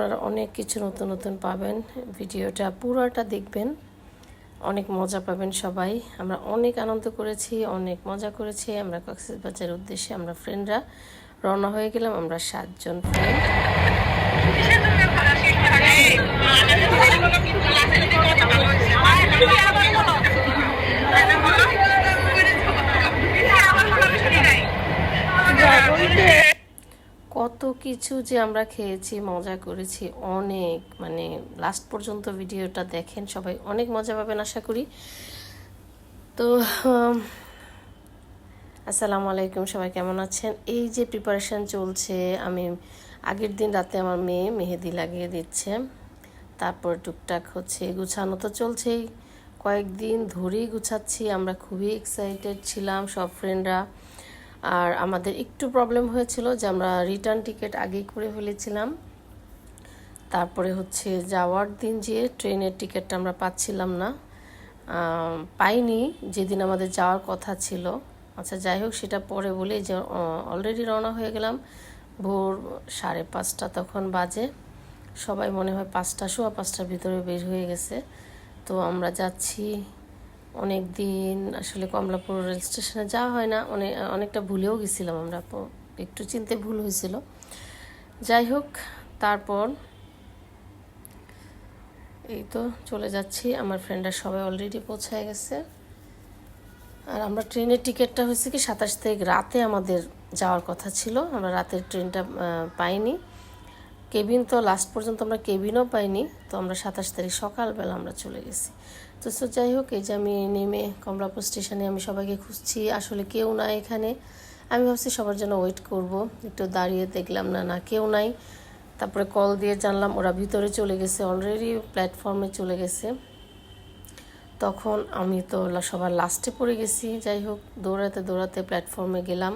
আপনারা অনেক কিছু নতুন নতুন পাবেন। ভিডিওটা পুরোটা দেখবেন। অনেক মজা পাবেন সবাই। আমরা অনেক আনন্দ করেছি, অনেক মজা করেছি। আমরা কক্সবাজারের উদ্দেশ্যে আমরা ফ্রেন্ডরা রওনা হয়ে গেলাম। আমরা সাতজন ফ্রেন্ড কত কিছু যে আমরা খেয়েছি, মজা করেছি, অনেক মানে লাস্ট পর্যন্ত ভিডিওটা দেখেন সবাই, অনেক মজা পাবেন আশা করি। তো আসসালামু আলাইকুম, সবাই কেমন আছেন? এই যে প্রিপারেশন চলছে, আমি আগের দিন রাতে আমার মেয়ে মেহেদি লাগিয়ে দিচ্ছে। তারপর টুকটাক হচ্ছে গুছানো তো চলছেই। কয়েকদিন ধরেই গুছাচ্ছি, আমরা খুবই এক্সাইটেড ছিলাম, সব ফ্রেন্ডরা আর আমাদের একটু প্রবলেম হয়েছিল যে আমরা রিটার্ন টিকিট আগেই করে ফেলেছিলাম। তারপরে হচ্ছে যাওয়ার দিন যে ট্রেনের টিকিটটা আমরা পাচ্ছিলাম না পাইনি, যেদিন আমাদের যাওয়ার কথা ছিল। আচ্ছা যাই হোক, সেটা পরে বলি যে অলরেডি রওনা হয়ে গেলাম। ভোর সাড়ে পাঁচটা তখন বাজে। সবাই মনে হয় পাঁচটা, সোয়া পাঁচটার ভিতরে বের হয়ে গেছে। তো আমরা যাচ্ছি অনেক দিন আসলে কমলাপুর রেল স্টেশনে যাওয়া হয় না। অনেক অনেকটা ভুলেও গেছিলাম আমরা একটু চিনতে ভুল হয়েছিল। যাই হোক, তারপর এই তো চলে যাচ্ছি। আমার ফ্রেন্ডরা সবাই অলরেডি পৌঁছায় গেছে। আর আমরা ট্রেনের টিকিটটা হয়েছে কি সাতাশ তারিখ রাতে আমাদের যাওয়ার কথা ছিল। আমরা রাতের ট্রেনটা পাইনি। কেবিন তো লাস্ট পর্যন্ত আমরা কেবিনও পাইনি। তো আমরা সাতাশ তারিখ সকালবেলা আমরা চলে গেছি। তো সো যাই হোক, এই যে আমি নেমে কমলাপুর স্টেশনে আমি সবাইকে খুঁজছি। আসলে কেউ নাই এখানে। আমি ভাবছি সবার জন্য ওয়েট করব। একটু দাঁড়িয়ে দেখলাম, না না, কেউ নাই। তারপরে কল দিয়ে জানলাম, ওরা ভিতরে চলে গেছে অলরেডি প্ল্যাটফর্মে চলে গেছে। তখন আমি তো সবার লাস্টে পড়ে গেছি। যাই হোক, দৌড়াতে দৌড়াতে প্ল্যাটফর্মে গেলাম।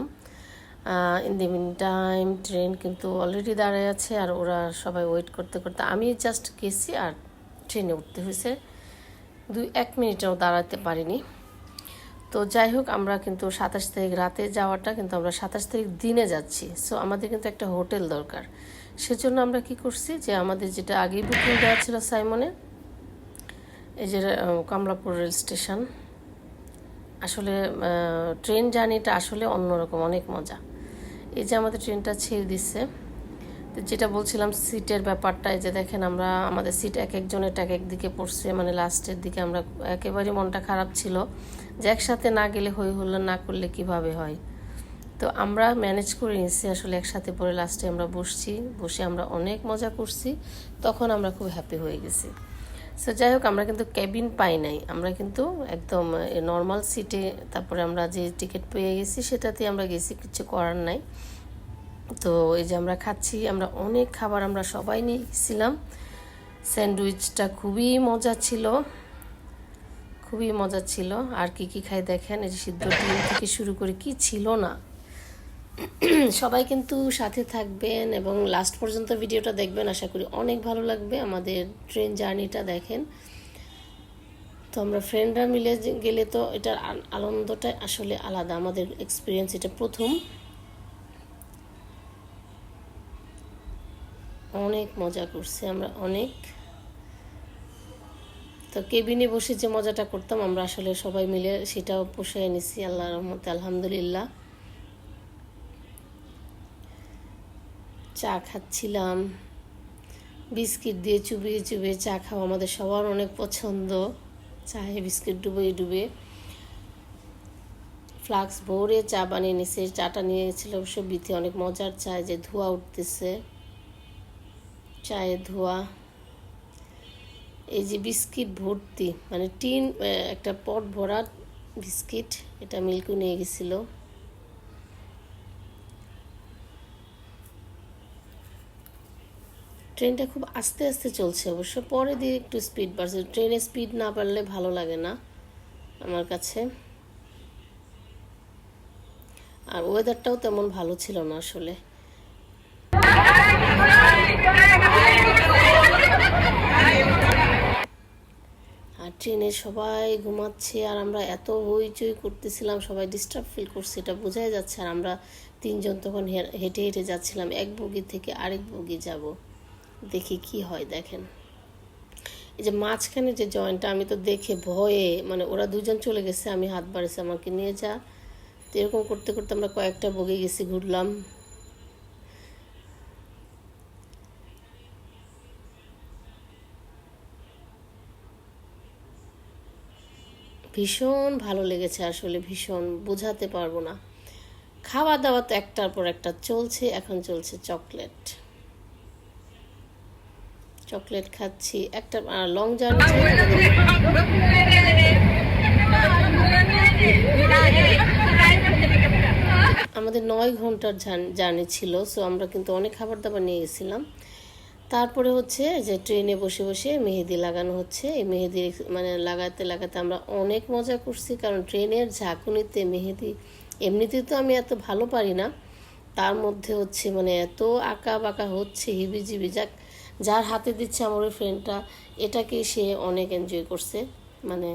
In the mean time train কিন্তু অলরেডি দাঁড়ায় আছে, আর ওরা সবাই ওয়েট করতে করতে আমি জাস্ট গেছি, আর ট্রেনে উঠতে হয়েছে। দুই, এক মিনিটেও দাঁড়াতে পারিনি। তো যাই হোক, আমরা কিন্তু সাতাশ তারিখ রাতে যাওয়াটা কিন্তু আমরা সাতাশ তারিখ দিনে যাচ্ছি। সো আমাদের কিন্তু একটা হোটেল দরকার। সেজন্য আমরা কি করছি যে আমাদের যেটা আগেই বুকিং দেওয়া ছিল সাইমনে এই যে কমলাপুর রেল স্টেশন। আসলে ট্রেন জার্নিটা আসলে অন্যরকম, অনেক মজা। এই যে আমাদের ট্রেনটা ছেড়ে দিচ্ছে তো যেটা বলছিলাম, সিটের ব্যাপারটা যে দেখেন আমরা, আমাদের সিট এক একজনের এক এক দিকে পড়ছে মানে লাস্টের দিকে আমরা একেবারে মনটা খারাপ ছিল যে একসাথে না গেলে হই হল্লা না করলে কীভাবে হয়। তো আমরা ম্যানেজ করে নিচ্ছি আসলে একসাথে পরে লাস্টে আমরা বসছি, বসে আমরা অনেক মজা করছি, তখন আমরা খুব হ্যাপি হয়ে গেছি। সো যাই হোক, আমরা কিন্তু ক্যাবিন পাই নাই, আমরা কিন্তু একদম নর্মাল সিটে তারপরে আমরা যে টিকিট পেয়ে গেছি, সেটাতে আমরা গেছি, কিছু করার নাই। তো এই যে আমরা খাচ্ছি, আমরা অনেক খাবার আমরা সবাই নিয়েছিলাম। স্যান্ডউইচটা খুবই মজা ছিল, খুবই মজা ছিল। আর কি কি খাই দেখেন, এই যে সিদ্ধ ডিম থেকে শুরু করে কি ছিল না। সবাই কিন্তু সাথে থাকবেন এবং লাস্ট পর্যন্ত ভিডিওটা দেখবেন, আশা করি অনেক ভালো লাগবে আমাদের ট্রেন জার্নিটা দেখেন। তো আমরা ফ্রেন্ডরা মিলে গেলে তো এটার আন- আনন্দটাই আসলে আলাদা, আমাদের এক্সপিরিয়েন্স এটা প্রথম। অনেক মজা করছি আমরা, অনেক। তো কেবিনে বসে যে মজাটা করতাম, আমরা আসলে সবাই মিলে সেটাও পোষায় নিছি আল্লাহ রহমতে, আলহামদুলিল্লাহ। চা খাচ্ছিলাম, বিস্কিট দিয়ে চুবিয়ে চুবিয়ে চা খাওয়া আমাদের সবার অনেক পছন্দ। চায়ে বিস্কিট ডুবে ডুবে ফ্লাক্স ভরে চা বানিয়ে নিছে, চাটা নিয়েছিল অবশ্য বিতে অনেক মজার চা যে ধোয়া উঠতেছে। চায়ের ধোয়া, এই যে বিস্কিট ভর্তি মানে টিন একটা পট ভরা বিস্কিট, এটা মিল্কু নিয়ে গেছিল। ট্রেনটা খুব আস্তে আস্তে চলছে অবশ্য, পরে দিয়ে একটু স্পিড বাড়ছে। ট্রেনে স্পিড না বাড়লে ভালো লাগে না আমার কাছে। আর ওয়েদারটাও তেমন ভালো ছিল না আসলে। আর ট্রেনে সবাই ঘুমাচ্ছে আর আমরা এত হইচই করতেছিলাম, সবাই ডিস্টার্ব ফিল করছে, এটা বোঝাই যাচ্ছে। আর আমরা তিনজন তখন হেঁটে হেঁটে যাচ্ছিলাম, এক বগি থেকে আরেক বগি যাব। দেখি কি হয়, দেখেন। এই যে মাঝখানে যে জয়েন্টটা আমি তো দেখে ভয়ে মানে ওরা দুজন চলে গেছে, আমি হাত বাড়িয়েছি আমাকে নিয়ে যা। এরকম করতে করতে আমরা কয়েকটা বগে গেছি, ঘুরলাম। ভীষণ ভালো লেগেছে আসলে, ভীষণ বোঝাতে পারব না। খাওয়া দাওয়া তো একটার পর একটা চলছে, এখন চলছে চকলেট। চকলেট খাচ্ছি, একটা লং জার্নি আমাদের নয় ঘণ্টার জার্নি ছিল সো আমরা কিন্তু অনেক খাবার দাবার নিয়ে গেছিলাম। তারপরে হচ্ছে যে ট্রেনে বসে বসে মেহেদি লাগানো হচ্ছে। এই মেহেদি মানে লাগাতে লাগাতে আমরা অনেক মজা করছি, কারণ ট্রেনের ঝাঁকুনিতে মেহেদি এমনিতেই তো আমি এত ভালো পারি না। তার মধ্যে হচ্ছে মানে এত আঁকা বাঁকা হচ্ছে, হিবিজিবি। যাক, যার হাতে দিচ্ছে আমার ওই ফ্রেন্ডটা এটাকে সে অনেক এনজয় করছে। মানে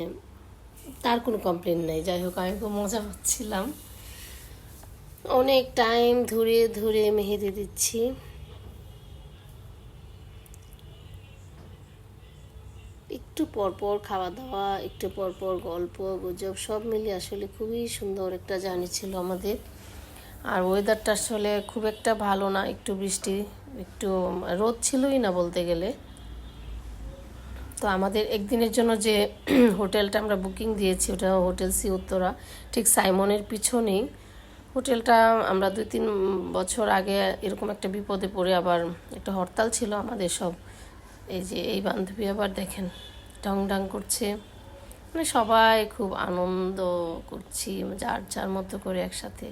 তার কোনো কমপ্লেন নাই। যাই হোক, আমি খুব মজা পাচ্ছিলাম। অনেক টাইম ধরে ধরে মেহেদি দিচ্ছি। একটু পরপর খাওয়া দাওয়া একটু পরপর গল্প, গুজব, সব মিলিয়ে আসলে খুবই সুন্দর একটা জার্নি ছিল আমাদের। আর ওয়েদারটা আসলে খুব একটা ভালো না, একটু বৃষ্টি, একটু রোদ ছিলই না বলতে গেলে। তো আমাদের একদিনের জন্য যে হোটেলটা আমরা বুকিং দিয়েছি, ওটা হোটেল সি উত্তরা, ঠিক সাইমনের পিছনেই। হোটেলটা আমরা দুই তিন বছর আগে এরকম একটা বিপদে পড়ে আবার একটা হরতাল ছিল আমাদের সব। এই যে, এই বান্ধবী আবার দেখেন। ডং ডাং করছে। মানে সবাই খুব আনন্দ করছি, যার যার মতো করে একসাথে।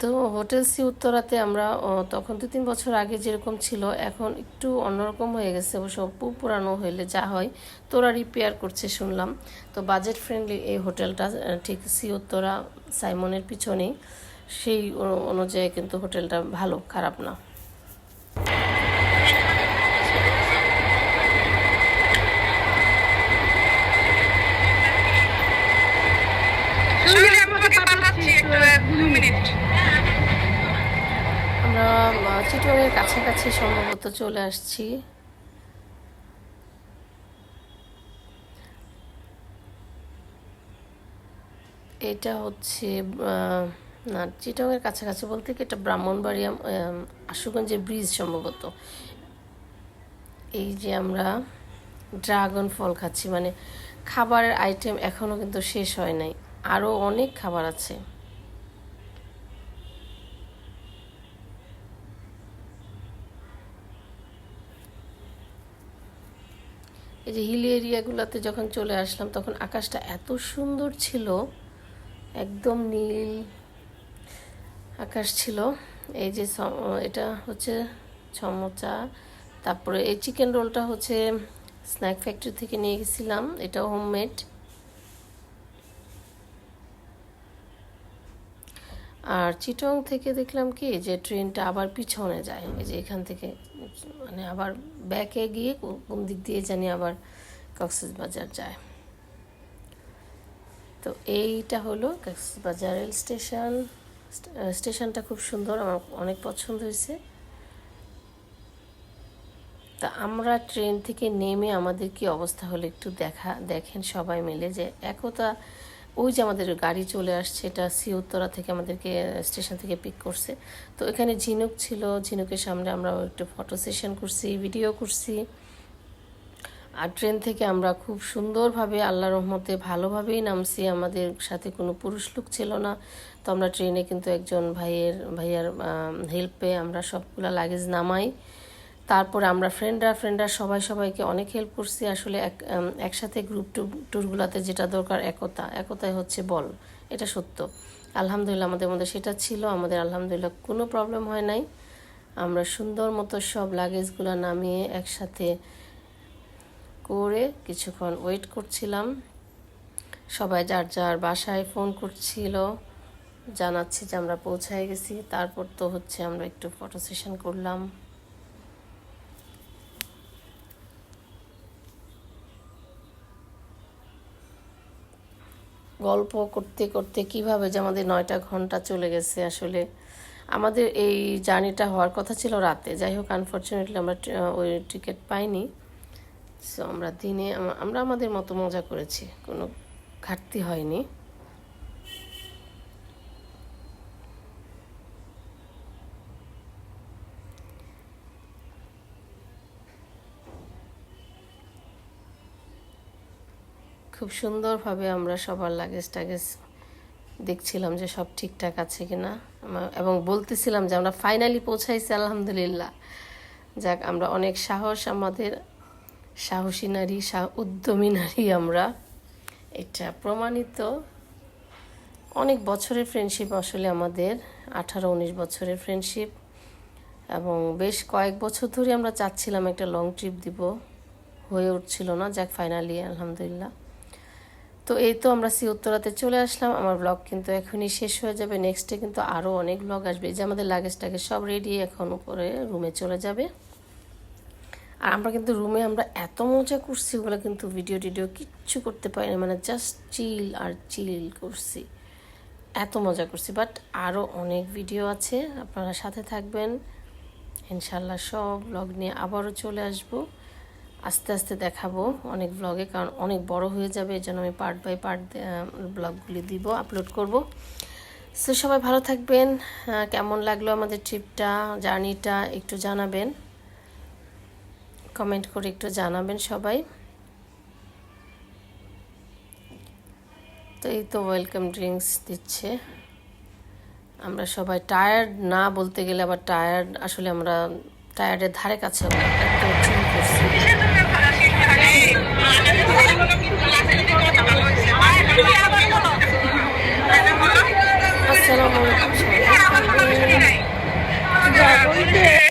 তো হোটেল সি উত্তরাতে আমরা তখন দু তিন বছর আগে যেরকম ছিল, এখন একটু অন্যরকম হয়ে গেছে। অবশ্য পুরানো হইলে যা হয়, তোরা রিপেয়ার করছে শুনলাম। তো বাজেট ফ্রেন্ডলি এই হোটেলটা ঠিক সি উত্তরা, সাইমনের পিছনেই। সেই অনুযায়ী কিন্তু হোটেলটা ভালো, খারাপ না। চিটংয়ের কাছাকাছি সম্ভবত চলে আসছি। এটা হচ্ছে না চিটংয়ের কাছাকাছি বলতে কি এটা ব্রাহ্মণবাড়িয়া আশুগঞ্জের ব্রিজ সম্ভবত। এই যে আমরা ড্রাগন ফল খাচ্ছি মানে খাবারের আইটেম এখনও কিন্তু শেষ হয় নাই। আরও অনেক খাবার আছে। এই যে হিল এরিয়াগুলোতে যখন চলে আসলাম, তখন আকাশটা এত সুন্দর ছিল, একদম নীল আকাশ ছিল। এই যে এটা হচ্ছে সমোচা। তারপরে এই চিকেন রোলটা হচ্ছে স্ন্যাক ফ্যাক্টরি থেকে নিয়ে গেছিলাম, এটাও হোমমেড আর চিটং থেকে দেখলাম কি যে ট্রেনটা আবার পিছনে যায়, এই যে এখান থেকে মানে আবার ব্যাকে গিয়ে কোন দিক দিয়ে জানি আবার কক্সবাজার যায়। তো এইটা হলো কক্সবাজার রেল স্টেশন। স্টেশনটা খুব সুন্দর, আমার অনেক পছন্দ হয়েছে। তা আমরা ট্রেন থেকে নেমে আমাদের কি অবস্থা হলো একটু দেখা দেখেন সবাই মিলে যে একতা ওই যে আমাদের গাড়ি চলে আসছে, এটা সি উত্তরা থেকে আমাদেরকে স্টেশন থেকে পিক করছে। তো এখানে ঝিনুক ছিল, ঝিনুকের সামনে আমরা একটু ফটো সেশন করছি ভিডিও করছি। আর ট্রেন থেকে আমরা খুব সুন্দরভাবে, আল্লাহ রহমতে ভালোভাবেই নামছি। আমাদের সাথে কোনো পুরুষ লোক ছিল না। তো আমরা ট্রেনে কিন্তু একজন ভাইয়ের, ভাইয়ার হেল্পে আমরা সবগুলো লাগেজ নামাই। তারপরে আমরা ফ্রেন্ডরা ফ্রেন্ডরা সবাই সবাইকে অনেক হেল্প করছি। আসলে এক একসাথে গ্রুপ টু ট্যুরগুলোতে যেটা দরকার একতা, একতাই হচ্ছে বল, এটা সত্য। আলহামদুলিল্লাহ আমাদের মধ্যে সেটা ছিল, আমাদের আলহামদুলিল্লাহ কোনো প্রবলেম হয় নাই। আমরা সুন্দর মতো সব লাগেজগুলো নামিয়ে একসাথে করে কিছুক্ষণ ওয়েট করছিলাম। সবাই যার যার বাসায় ফোন করছিল, জানাচ্ছি যে আমরা পৌঁছায় গেছি। তারপর তো হচ্ছে আমরা একটু ফটো সেশন করলাম। গল্প করতে করতে কীভাবে যে আমাদের নয়টা ঘণ্টা চলে গেছে আসলে। আমাদের এই জার্নিটা হওয়ার কথা ছিল রাতে। যাই হোক আনফর্চুনেটলি আমরা ওই টিকিট পাইনি। সো আমরা দিনে, আমরা আমাদের মতো মজা করেছি। কোনো ঘাটতি হয়নি। খুব সুন্দরভাবে আমরা সবার লাগেজ টাগেজ দেখছিলাম যে সব ঠিকঠাক আছে কি না এবং বলতেছিলাম যে আমরা ফাইনালি পৌঁছাইছি, আলহামদুলিল্লাহ। যাক, আমরা অনেক সাহস, আমাদের সাহসী নারী উদ্যমী নারী আমরা। এটা প্রমাণিত। অনেক বছরের ফ্রেন্ডশিপ আসলে আমাদের, আঠারো, উনিশ বছরের ফ্রেন্ডশিপ এবং বেশ কয়েক বছর ধরে আমরা চাচ্ছিলাম একটা লং ট্রিপ দিব। হয়ে উঠছিল না, যাক ফাইনালি আলহামদুলিল্লাহ। তো এই তো আমরা সি উত্তরাতে চলে আসলাম। আমার ব্লগ কিন্তু এখনই শেষ হয়ে যাবে। নেক্সটে কিন্তু আরও অনেক ব্লগ আসবে। যে আমাদের লাগেজ টাগেজ সব রেডি এখন উপরে রুমে চলে যাবে। আর আমরা কিন্তু রুমে আমরা এত মজা করছি ওগুলো কিন্তু ভিডিও টিডিও কিচ্ছু করতে পারি পারিনি। মানে জাস্ট চিল আর চিল করছি। এত মজা করছি। বাট আরও অনেক ভিডিও আছে। আপনারা সাথে থাকবেন। ইনশাল্লাহ সব ব্লগ নিয়ে আবারও চলে আসব। আস্তে আস্তে দেখাবো অনেক ব্লগে কারণ অনেক বড় হয়ে যাবে এই জন্য আমি পার্ট বাই পার্ট ব্লগগুলি দিব আপলোড করব। সো সবাই ভালো থাকবেন কেমন লাগল আমাদের ট্রিপটা জার্নিটা একটু জানাবেন। কমেন্ট করে একটু জানাবেন সবাই। তো এই তো ওয়েলকাম ড্রিঙ্কস দিচ্ছে। আমরা সবাই টায়ার্ড না বলতে গেলে আবার টায়ার্ড আসলে আমরা টায়ার্ডের ধারে কাছে করছি। আসসালামু আলাইকুম।